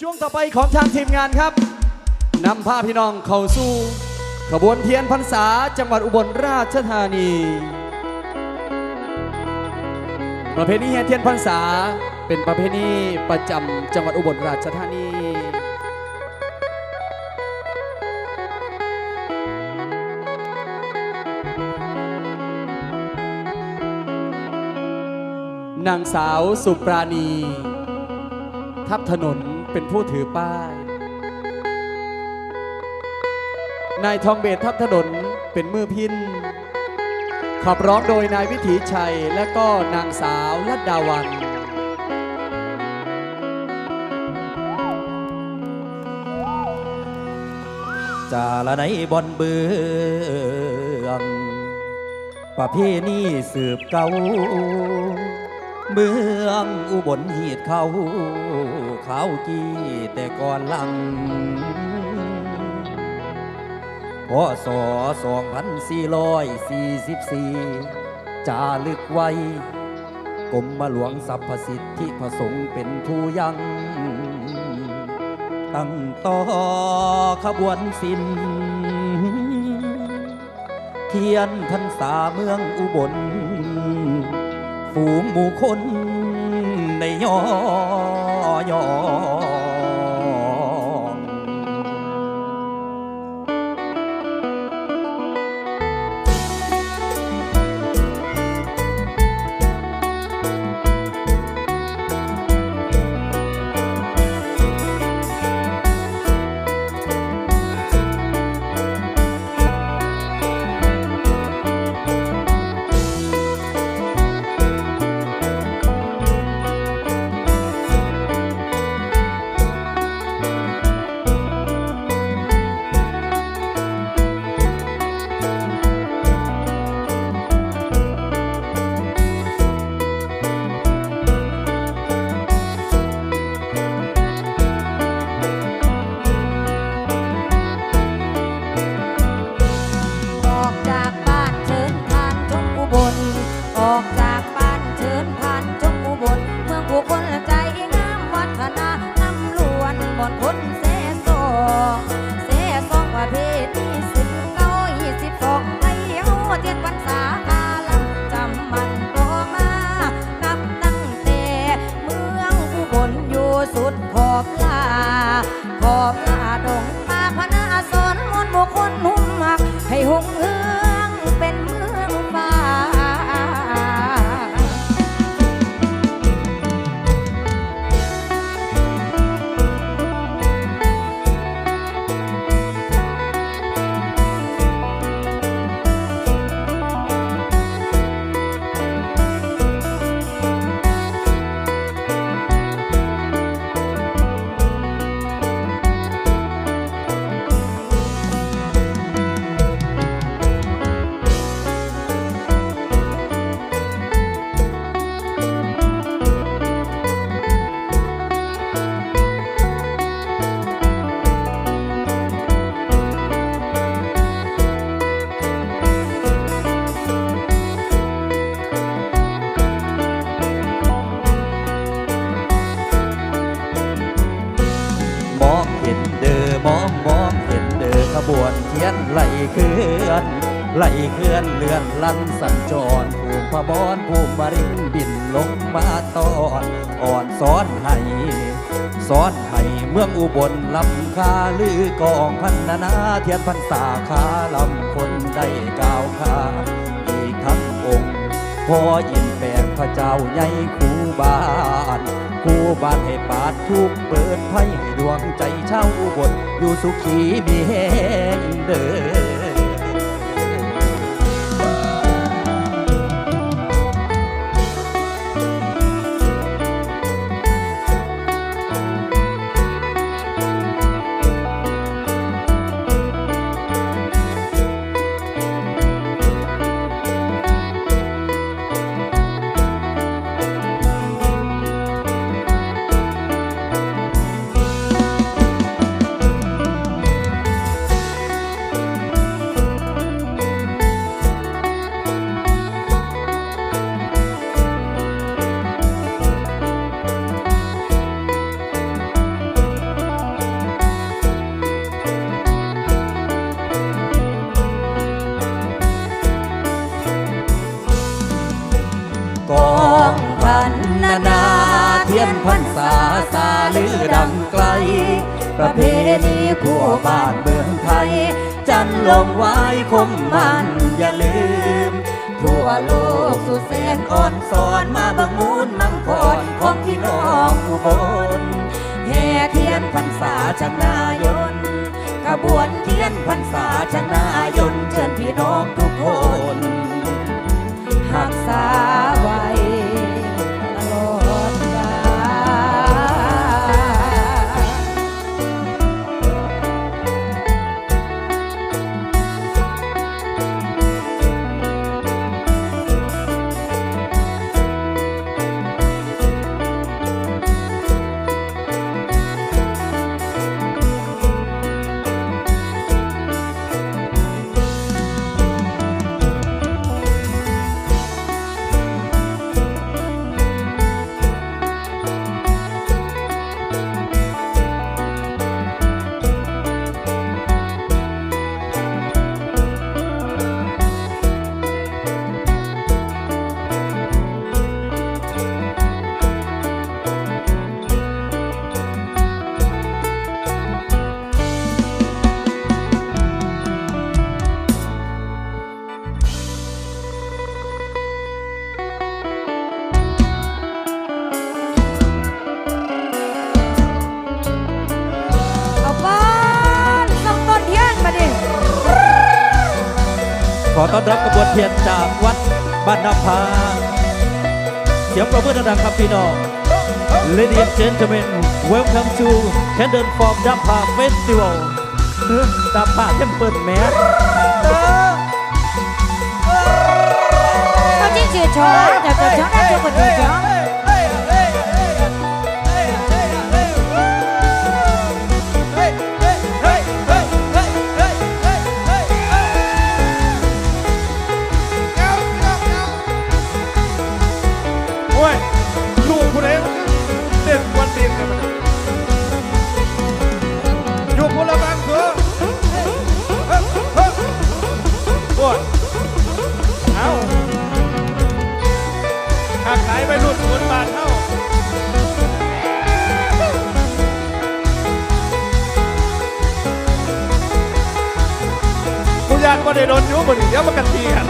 ช่วงต่อไปของทางทีมงานครับนำพาพี่น้องเข้าสู่ขบวนเทียนพรรษาจังหวัดอุบลราชธานี ประเพณีแห่เทียนพรรษาเป็นประเพณีประจำจังหวัดอุบลราชธานีนางสาวสุปราณี ทับถนน เป็นผู้ถือป้าย นายทองเบศทับถนนเป็นมือพินขับร้องโดยนายวิถีชัยและก็นางสาวลัดดาวันจาละในบอนเบืองประเพณีสืบเก่า เมืองอุบลหีดเขาเขากี้แต่ก่อนลังพศ2444 จาลึกไว้กรมมาหลวงสรรพสิทธิผสงค์เป็นผู้ยัง ตั้งต่อขบวนสินเทียนพรรษาเมืองอุบล ฝูงหมู่คนในย่อยอ ไหลเคลื่อนเลื่อนลันสัญจรภูมิพบอนภูมิมารินบินลงมาตอนอ่อนซ้อนให้ซ้อนให้เมืองอุบลลำคาลือกองพันนาเทียนพันษาคาลำคนได้ก้าวขาอีกทั้งองค์พอยินแปลงพระเจ้าใหญ่คูบานคูบานให้ปาดทุกเปิดไพ่ให้ดวงใจเช่าอุบลอยู่สุขีมีแห้งเด้อ ดังไกล ประเพณีผู้บ้านเมืองไทย จันลงไว้คมมันอย่าลืม ทั่วโลกสุดแสนอ่อนสอนมาบังมูลมังกรของพี่น้องอุบลแห่เทียนพรรษาจันนายนขบวนเทียนพรรษาจันนายนเชิญพี่น้องทุ ขอต้อนรับกระบวนเทียนจากวัดบ้านนภาเสียงประมือดังๆครับพี่น้อง Ladies and gentlemen welcome to Candle from Dapa Festival ดาพาเทมเปิลแมสเขาจิ้งจืดช้อนแต่แต่ช้อนได้จุกกว่าจืดช้อานว่าได้โดนยุบนเดี๋ยวมากันทีกัน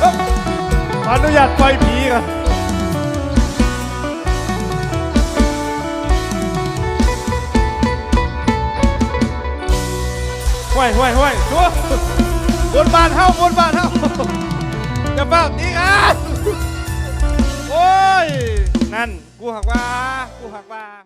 เอ้าขออนุญาตปล่อยผีกันห้วยห้วยห้วยชัวบนบานเฮ้าบนบานเฮ้าจะเฝ้าตีกันโอ้ย นั่น กูหักว่า กูหักว่า